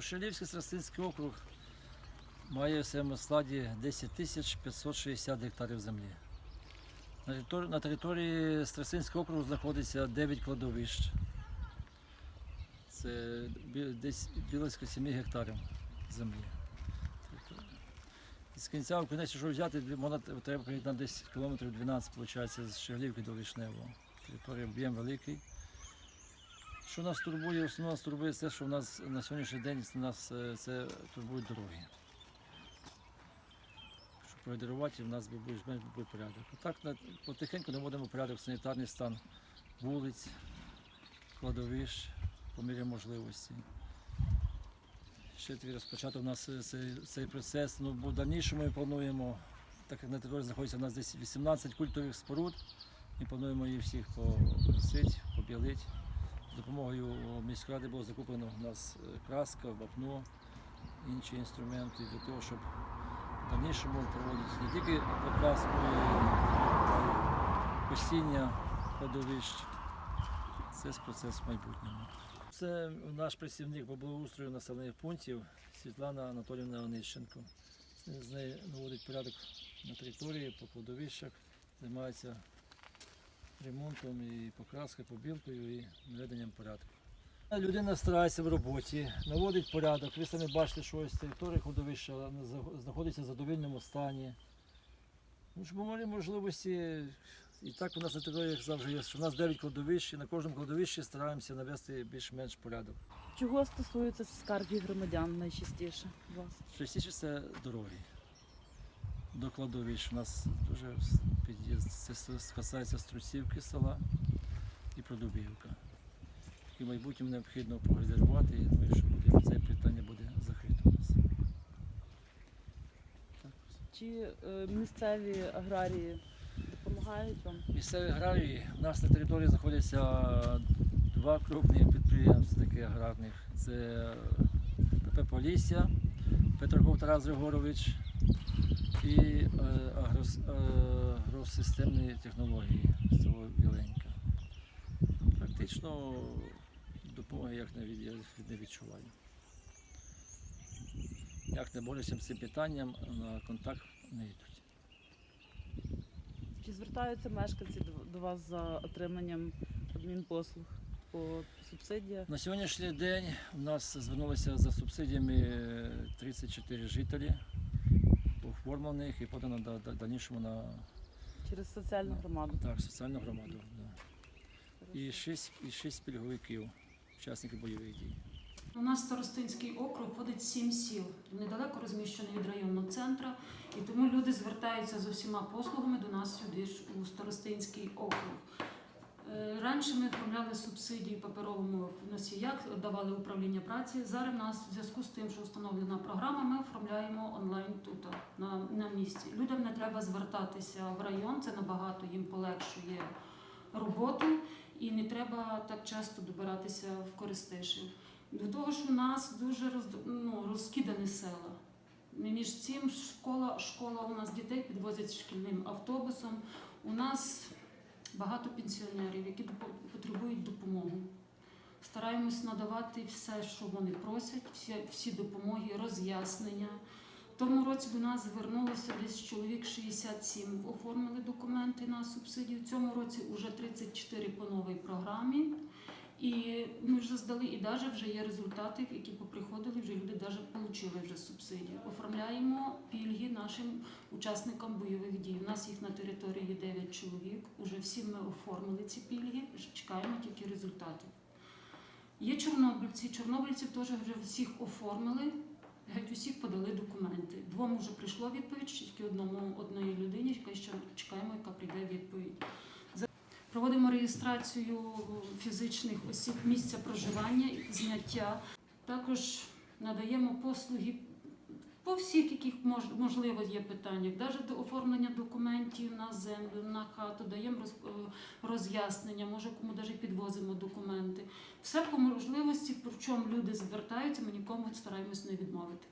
Шелівський Страстинський округ має в своєму складі 10 тисяч 560 гектарів землі. На території, Страстинського округу знаходиться 9 кладовищ. Це десь близько 7 гектарів землі. З кінця в кінець, що взяти, можна, треба прийти на десь кілометрів 12, виходить, з Шеглівки до Вишневого. Територія об'єм великий. Що нас турбує, основно нас турбує те, що в нас на сьогоднішній день нас е, це турбують дороги. Щоб пройдерувати, в нас би більш менш буде порядок. А так потихеньку наводимо порядок, санітарний стан вулиць, кладовищ по мірі можливості. Ще розпочати у нас е, цей, цей процес. Ну, бо в дальнішому ми плануємо, так як на території знаходиться у нас десь 18 культових споруд, ми плануємо їх всіх покосити, побілити. З допомогою міської ради було закуплено у нас е, краска, вапно, інші інструменти для того, щоб в дальнішому проводити не тільки покраску, а й косіння кладовищ. Це процес в майбутньому. Це наш працівник по благоустрою населених пунктів Світлана Анатоліївна Онищенко. З нею наводить порядок на території, по кладовищах, займається ремонтом і покраскою, побілкою і наведенням порядку. Людина старається в роботі, наводить порядок. Ви самі бачите, що ось територія кладовища зна- знаходиться в задовільному стані. Ну, щоб мали можливості, і так у нас на територіях завжди є, що у нас 9 кладовищ, і на кожному кладовищі стараємося навести більш-менш порядок. Чого стосуються скарги громадян найчастіше у вас? Частіше це дороги. До кладовищ у нас дуже під'їзд. Це касається Струсівки села і Продубівка. І в майбутньому необхідно поградирувати, і думаю, що буде, це питання буде закрите у нас. Так. Чи е, місцеві аграрії допомагають вам? Місцеві аграрії. У нас на території знаходяться два крупні підприємства таких аграрних. Це ПП Полісся, Петраков Тарас Григорович і е, агрос, е, агросистемні технології село Віленька. Практично допомоги як не, від, я не відчуваю. Як не борюся з цим питанням, на контакт не йдуть. Чи звертаються мешканці до- до вас за отриманням адмінпослуг по субсидіях? На сьогоднішній день у нас звернулися за субсидіями 34 жителі, оформлених і подано до, до дальнішому на Через соціальну громаду? так, соціальну громаду. Да. І 6, і 6 пільговиків, учасників бойових дій. У нас Старостинський округ входить сім сіл, недалеко розміщений від районного центру, і тому люди звертаються з усіма послугами до нас сюди ж у Старостинський округ. Е, Раніше ми оформляли субсидії паперовому носіях, давали управління праці. Зараз в нас в зв'язку з тим, що встановлена програма, ми оформляємо онлайн тут на, на місці. Людям не треба звертатися в район, це набагато їм полегшує роботу, і не треба так часто добиратися в Користишів. До того ж, у нас дуже роз, ну, розкидані села. Між цим школа, школа у нас дітей підвозять шкільним автобусом. У нас багато пенсіонерів, які потребують допомоги. Стараємось надавати все, що вони просять, всі, всі допомоги, роз'яснення. Тому році до нас звернулося десь чоловік 67, оформили документи на субсидію. Цьому році вже 34 по новій програмі. І ми вже здали, і навіть вже є результати, які поприходили, вже люди навіть отримали вже субсидію. Оформляємо пільги нашим учасникам бойових дій. У нас їх на території 9 чоловік. Уже всі ми оформили ці пільги, чекаємо тільки результатів. Є чорнобильці. Чорнобильців теж вже всіх оформили, геть усіх подали документи. Двом вже прийшло відповідь, тільки одному одної людині, яка ще чекаємо, яка прийде відповідь. Проводимо реєстрацію фізичних осіб місця проживання, зняття. Також надаємо послуги по всіх, яких можливо є питаннях, навіть до оформлення документів на землю, на хату, даємо е, роз'яснення, може кому навіть підвозимо документи. Все по можливості, про чому люди звертаються, ми нікому стараємось не відмовити.